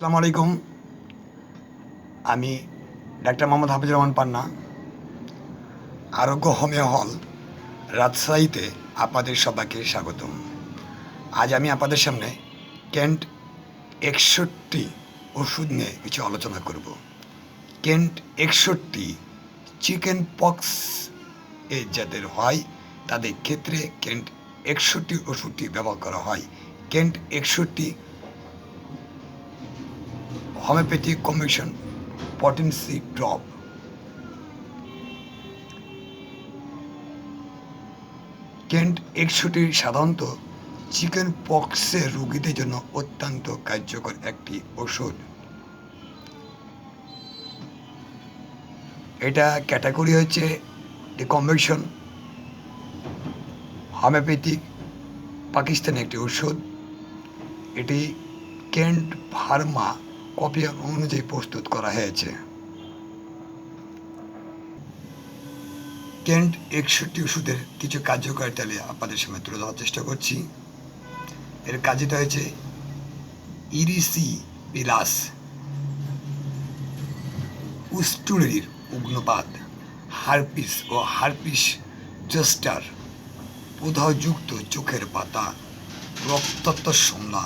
আসসালামু আলাইকুম। আমি doctor Mohammad Hafizur Rahman Panna. Arogya homeo hall রাজশাহীতে আপনাদের সবাইকে স্বাগতম। আজ আমি আপনাদের সামনে কেন্ট একষট্টি ওষুধ নিয়ে কিছু আলোচনা করব। কেন্ট একষট্টি চিকেন পক্স এ যাদের হয়, তাদের ক্ষেত্রে কেন্ট একষট্টি ওষুধটি ব্যবহার করা হয়। কেন্ট একষট্টি homeopathy commission potency drop. Kent একশোটি সাধারণত চিকেন পক্সের রোগীদের জন্য অত্যন্ত কার্যকর একটি ওষুধ। এটা ক্যাটাগরি হচ্ছে দি কমিশন হোমিওপ্যাথিক পাকিস্তানের একটি ওষুধ। এটি কেন্ট ফার্মা কপি অনুযায়ী প্রস্তুত করা হয়েছে কেন্ট একষট্টি ওষুধের কিছু কার্যকারিতা নিয়ে আপনাদের সামনে তুলে ধরার চেষ্টা করছি এর কাজটা হয়েছে ইরিসি বিলাস উস্টুরের উগ্নপাত হারপিস ও হারপিস জস্টার প্রদাহযুক্ত চোখের পাতা রক্তাক্ত সমলা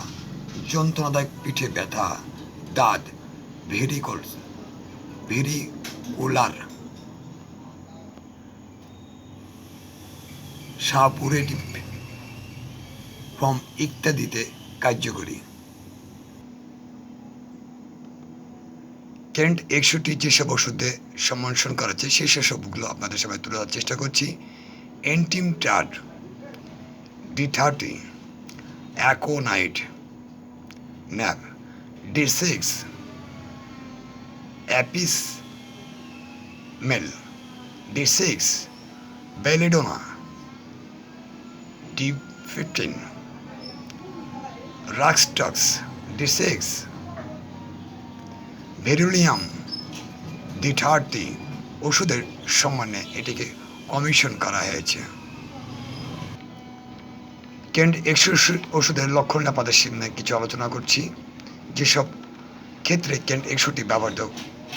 যন্ত্রণাদায়ক পিঠে ব্যথা দাঁত ভেরিকলস ভেরিকুলার সাপুরেটিভ ফর্ম ইত্যাদিতে কার্যকরী কেন্ট একষট্টি যেসব ওষুধে সম্মানসন করা সেই সেসবগুলো আপনাদের সবাই তুলে ধরার চেষ্টা করছি। Antim টাড D thirty, aconite, nap. D six apis mel D six belladonna D fifteen rhus tox D six ভেরুলিয়াম thirty ওষুধের সম্মানে এটিকে কমিশন করা হয়েছে। কেন্ট একশো ওষুধের লক্ষণ আপনাদের সামনে কিছু আলোচনা করছি। যেসব ক্ষেত্রে কেন্ট একশোটি ব্যবহৃত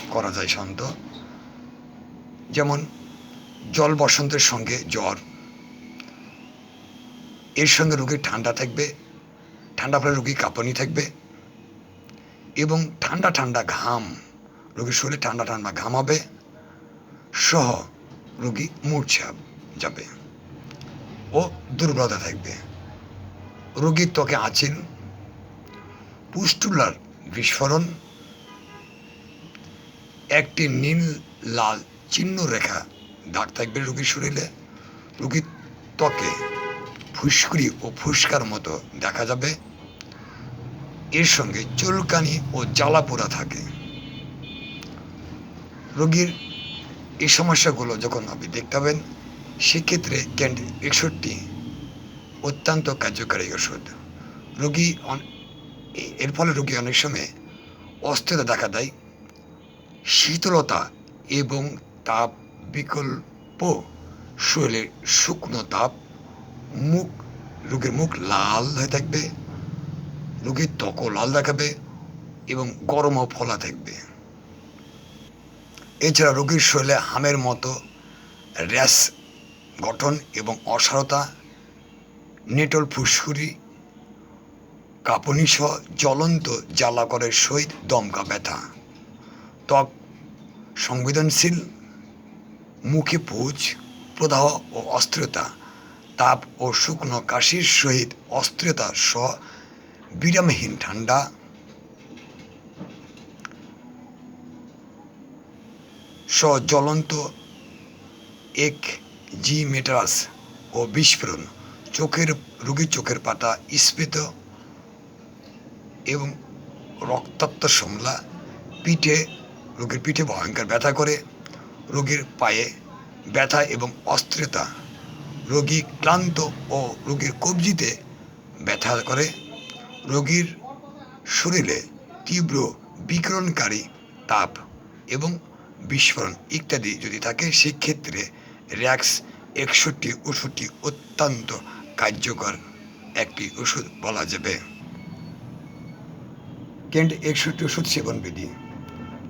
করা যায় শান্ত? যেমন জল বসন্তের সঙ্গে জ্বর। এর সঙ্গে রোগীর ঠান্ডা থাকবে, ঠান্ডা ফলে রোগী কাঁপনি থাকবে এবং ঠান্ডা ঠান্ডা ঘাম, রোগীর শরীরে ঠান্ডা ঠান্ডা ঘাম হবে সহ রোগী মূর্ছা যাবে ও দুর্বলতা থাকবে। রোগীর ত্বকে আঁচিল পুস্টুলার বিস্ফোরণ, একটি নীল লাল চিহ্ন রেখা দাগ থাকবে রোগীর শরীরে। রোগীর ত্বকে ফুসকুড়ি ও ফুসকার মতো দেখা যাবে। এর সঙ্গে চুলকানি ও জ্বালা পোড়া থাকে। রোগীর এই সমস্যাগুলো যখন আপনি দেখতে পাবেন, সেক্ষেত্রে ক্যান্ড একষট্টি অত্যন্ত কার্যকারী ওষুধ। রোগী এর ফলে রোগী অনেক সময় অস্থিরতা দেখা দেয়। শীতলতা এবং তাপ বিকল্প শরীরে শুকনো তাপ, মুখ, রোগীর মুখ লাল হয়ে থাকবে, রোগীর ত্বকও লাল দেখাবে এবং গরমও ফলা থাকবে। এছাড়া রোগীর শরীরে হামের মতো র্যাশ গঠন এবং অসারতা, নেটল ফুসকুড়ি কাঁপুনি সহ জ্বলন্ত জ্বালাকরের সহিত দমকা ব্যথা। ত্বক সংবেদনশীল, মুখে পুজ, প্রদাহ ও অস্থিরতা, তাপ ও শুকনো কাশির সহিত অস্থিরতা সহ বিরামহীন ঠান্ডা। সহ জ্বলন্ত এক জি মেটারাস ও বিস্ফোরণ, চোখের, রোগীর চোখের পাতা স্ফীত এবং রক্তাক্ত সমলা পিঠে, রোগীর পিঠে ভয়ঙ্কর ব্যথা করে, রোগীর পায়ে ব্যথা এবং অস্থিরতা, রোগী ক্লান্ত ও রোগীর কবজিতে ব্যথা করে, রোগীর শরীরে তীব্র বিকিরণকারী তাপ এবং বিস্ফোরণ ইত্যাদি যদি থাকে, সেক্ষেত্রে র্যাক্স একষট্টি ওষুধটি অত্যন্ত কার্যকর একটি ওষুধ বলা যাবে। কেন্ট একষট্টি ওষুধ সেবন বিধি।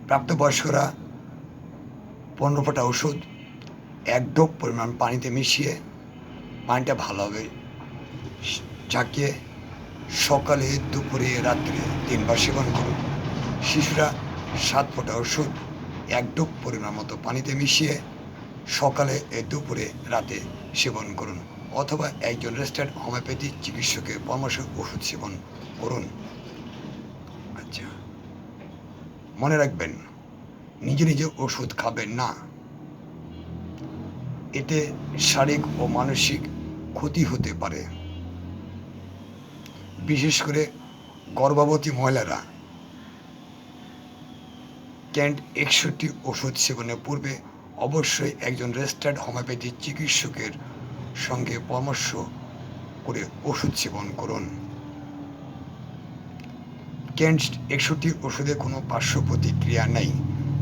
প্রাপ্তবয়স্করা পনেরো ফোঁটা ওষুধ, এক ডোপ পরিমাণ পানিতে মিশিয়ে পানিটা ভালোভাবে ঝাঁকিয়ে সকালে, দুপুরে, রাত্রে তিনবার সেবন করুন। শিশুরা সাত ফোঁটা ওষুধ, এক ডোপ পরিমাণ মতো পানিতে মিশিয়ে সকালে এ দুপুরে, রাতে সেবন করুন। অথবা একজন রেজিস্টার্ড হোমিওপ্যাথি চিকিৎসকের পরামর্শ ওষুধ সেবন করুন। মনে রাখবেন, নিজে নিজে ওষুধ খাবেন না। এতে শারীরিক ও মানসিক ক্ষতি হতে পারে। বিশেষ করে গর্ভবতী মহিলারা। ক্যান্ট একষট্টি ওষুধ সেবনের পূর্বে অবশ্যই একজন রেজিস্টার্ড হোমিওপ্যাথি চিকিৎসকের সঙ্গে পরামর্শ করে ওষুধ সেবন করুন। ক্যান্ট একষট্টি ওষুধে কোনো পার্শ্ব প্রতিক্রিয়া নেই।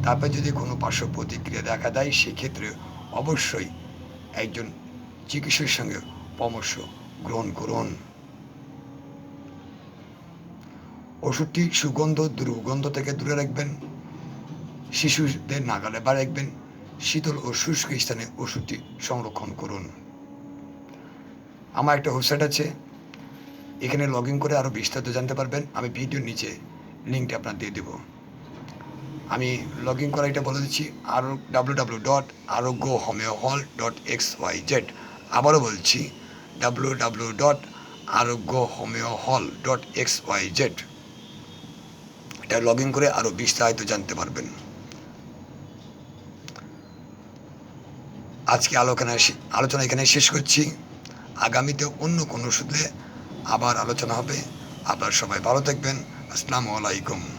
তারপরে যদি কোনো পার্শ্ব প্রতিক্রিয়া দেখা দেয়, সেক্ষেত্রে অবশ্যই একজন চিকিৎসকের সঙ্গে পরামর্শ গ্রহণ করুন। ওষুধটি সুগন্ধ, দুর্গন্ধ থেকে দূরে রাখবেন। শিশুদের নাগালে বা রাখবেন। শীতল ও শুষ্ক স্থানে ওষুধটি সংরক্ষণ করুন। আমার একটা ওয়েবসাইট আছে। এখানে লগ ইন করে আরও বিস্তারিত জানতে পারবেন। আমি ভিডিওর নিচে লিঙ্কটা আপনার দিয়ে দেবো। আমি লগ ইন করা এটা বলে দিচ্ছি আরও W W dot Arogya homeo hall dot X Y Z আবারও বলছি W W dot Arogya homeo hall dot X Y Z এটা লগ ইন করে আরও বিস্তারিত জানতে পারবেন। আজকে আলোচনা আলোচনা এখানে শেষ করছি। আগামীতে অন্য কোনো ওষুধে আবার আলোচনা হবে। আবার সবাই ভালো থাকবেন। আসসালামু আলাইকুম।